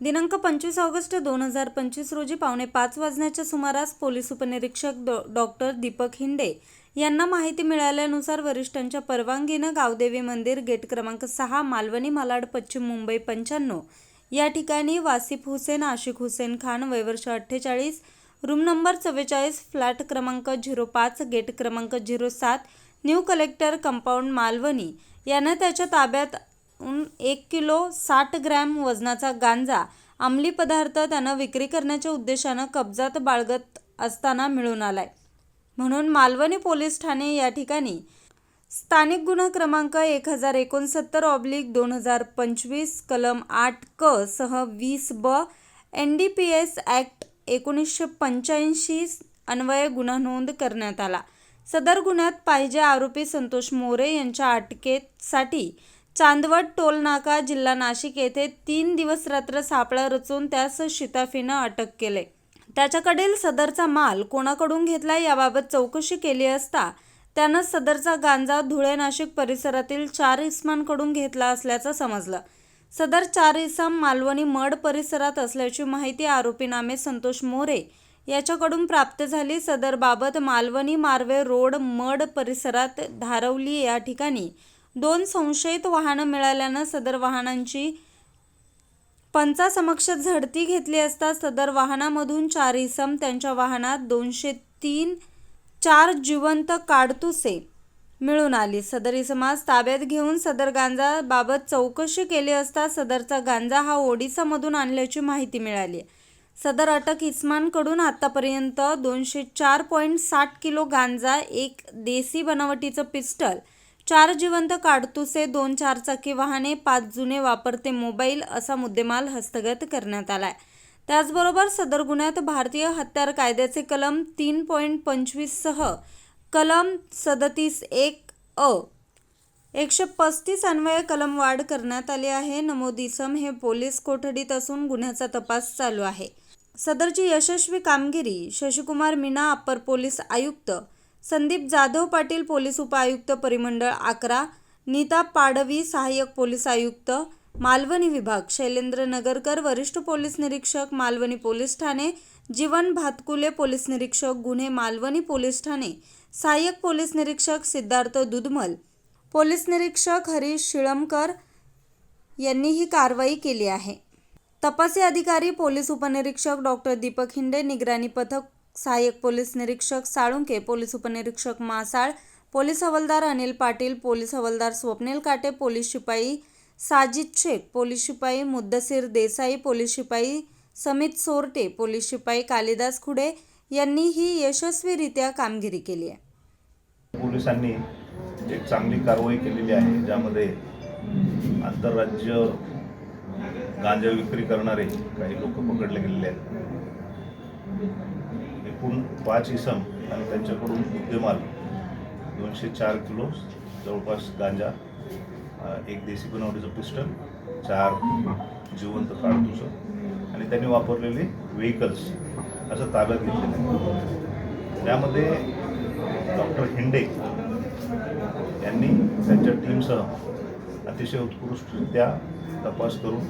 दिनांक पंचवीस ऑगस्ट दोन हजार पंचवीस रोजी पावणे पाच वाजण्याच्या सुमारास पोलीस उपनिरीक्षक डॉ डॉक्टर दीपक हिंडे यांना माहिती मिळाल्यानुसार वरिष्ठांच्या परवानगीनं गावदेवी मंदिर गेट क्रमांक सहा मालवणी मालाड पश्चिम मुंबई पंच्याण्णव या ठिकाणी वासिफ हुसेन आशिक हुसेन खान वयवर्ष अठ्ठेचाळीस रूम नंबर चव्वेचाळीस फ्लॅट क्रमांक झिरो पाच गेट क्रमांक झिरो सात न्यू कलेक्टर कंपाऊंड मालवणी यानं त्याच्या ताब्यात एक किलो साठ ग्रॅम वजनाचा गांजा अंमली पदार्थ त्यानं विक्री करण्याच्या उद्देशानं कब्जात बाळगत असताना मिळून आलाय. म्हणून मालवणी पोलीस ठाणे या ठिकाणी स्थानिक गुन्हा क्रमांक एक हजार एकोणसत्तर ऑब्लिक दोन हजार पंचवीस कलम आठ क सह वीस ब N D P S act एकोणीसशे पंच्याऐंशी अन्वये गुन्हा नोंद करण्यात आला. सदर गुन्ह्यात पाहिजे आरोपी संतोष मोरे यांच्या अटकेसाठी चांदवड टोलनाका जिल्हा नाशिक येथे तीन दिवस रात्र सापळा रचून त्यास शिताफीनं अटक केले. त्याच्याकडील सदरचा माल कोणाकडून घेतला याबाबत चौकशी केली असता त्यानं सदरचा गांजा धुळे नाशिक परिसरातील चार इसमांकडून घेतला असल्याचं समजलं. सदर चार इसम मालवणी मड परिसरात असल्याची माहिती आरोपीनामे संतोष मोरे याच्याकडून प्राप्त झाली. सदरबाबत मालवणी मार्वे रोड मड परिसरात धारवली या ठिकाणी दोन संशयित वाहनं मिळाल्यानं सदर वाहनांची पंचासमक्ष झडती घेतली असता सदर वाहनामधून चार इसम त्यांच्या वाहनात दोनशे तीन चार जिवंत काडतुसे मिळून आली. सदर इसमास ताब्यात घेऊन सदर गांजाबाबत चौकशी केली असता सदरचा गांजा हा ओडिसामधून आणल्याची माहिती मिळाली. सदर अटक इस्मानकडून आतापर्यंत दोनशे चार पॉईंट साठ किलो गांजा एक देसी बनावटीचं पिस्टल चार जिवंत काडतुसे दोन चारचाकी वाहने पाच जुने वापरते मोबाईल असा मुद्देमाल हस्तगत करण्यात आलाय. त्याचबरोबर सदर गुन्ह्यात भारतीय हत्यार कायद्याचे कलम तीन पॉईंट पंचवीससह कलम सदतीस एक अ एकशे पस्तीस अन्वये कलम वाढ करण्यात आली आहे. नमोद इसम हे पोलीस कोठडीत असून गुन्ह्याचा तपास चालू आहे. सदरची यशस्वी कामगिरी शशिकुमार मीना अप्पर पोलीस आयुक्त संदीप जाधव पाटील पोलीस उपायुक्त परिमंडळ अकरा नीता पाडवी सहाय्यक पोलीस आयुक्त मालवणी विभाग शैलेंद्र नगरकर वरिष्ठ पोलीस निरीक्षक मालवणी पोलीस ठाणे जीवन भातकुले पोलीस निरीक्षक गुन्हे मालवणी पोलीस ठाणे सहाय्यक पोलीस निरीक्षक सिद्धार्थ दुधमल पोलीस निरीक्षक हरीश शिळमकर यांनी ही कारवाई केली आहे. तपासी अधिकारी पोलीस उपनिरीक्षक डॉक्टर दीपक हिंडे निगराणी पथक सहाय्यक पोलीस निरीक्षक साळुंके पोलीस उपनिरीक्षक मासाळ पोलीस हवालदार अनिल पाटील पोलीस हवालदार स्वप्नील काटे पोलीस शिपाई साजिद शेख पोलीस शिपाई मुद्दसीर देसाई पोलीस शिपाई समित सोरटे पोलीस शिपाई कालिदास खुडे यांनी ही यशस्वीरित्या कामगिरी केली आहे. पोलिसांनी एक चांगली कारवाई केलेली आहे ज्यामध्ये आंतरराज्य गांजा विक्री करणारे काही लोक पकडले गेलेले आहेत. एकूण पाच इसम आणि त्यांच्याकडून मुद्देमाल दोनशे चार किलो जवळपास गांजा एक देसी बनावटीचं पिस्टल चार जिवंत काडतुसं आणि त्यांनी वापरलेले व्हेकल्स असं ताब्यात घेतलेलं त्यामध्ये डॉक्टर हिंडे यांनी त्यांच्या टीमसह अतिशय उत्कृष्टरित्या तपास करून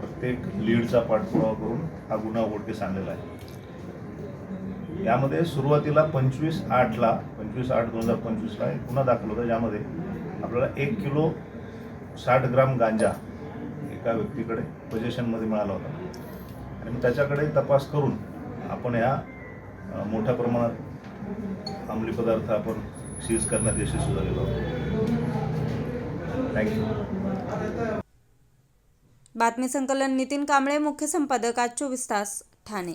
प्रत्येक लीडचा पाठपुरावा करून हा गुन्हा उघडकीस आणलेला आहे. यामध्ये सुरुवातीला पंचवीस आठला पंचवीस आठ दोन हजार पंचवीसला एक गुन्हा दाखल होता ज्यामध्ये आपल्याला एक किलो साठ ग्राम गांजा एका व्यक्तीकडे पोजेशनमध्ये मिळाला होता. आणि मग त्याच्याकडे तपास करून आपण या मोठ्या प्रमाणात अंमली पदार्थ आपण सीज करण्यात यशस्वी झालेलो आहोत. थँक्यू बातमी संकलन नितीन कांबळे मुख्य संपादक आज चोवीस तास ठाणे.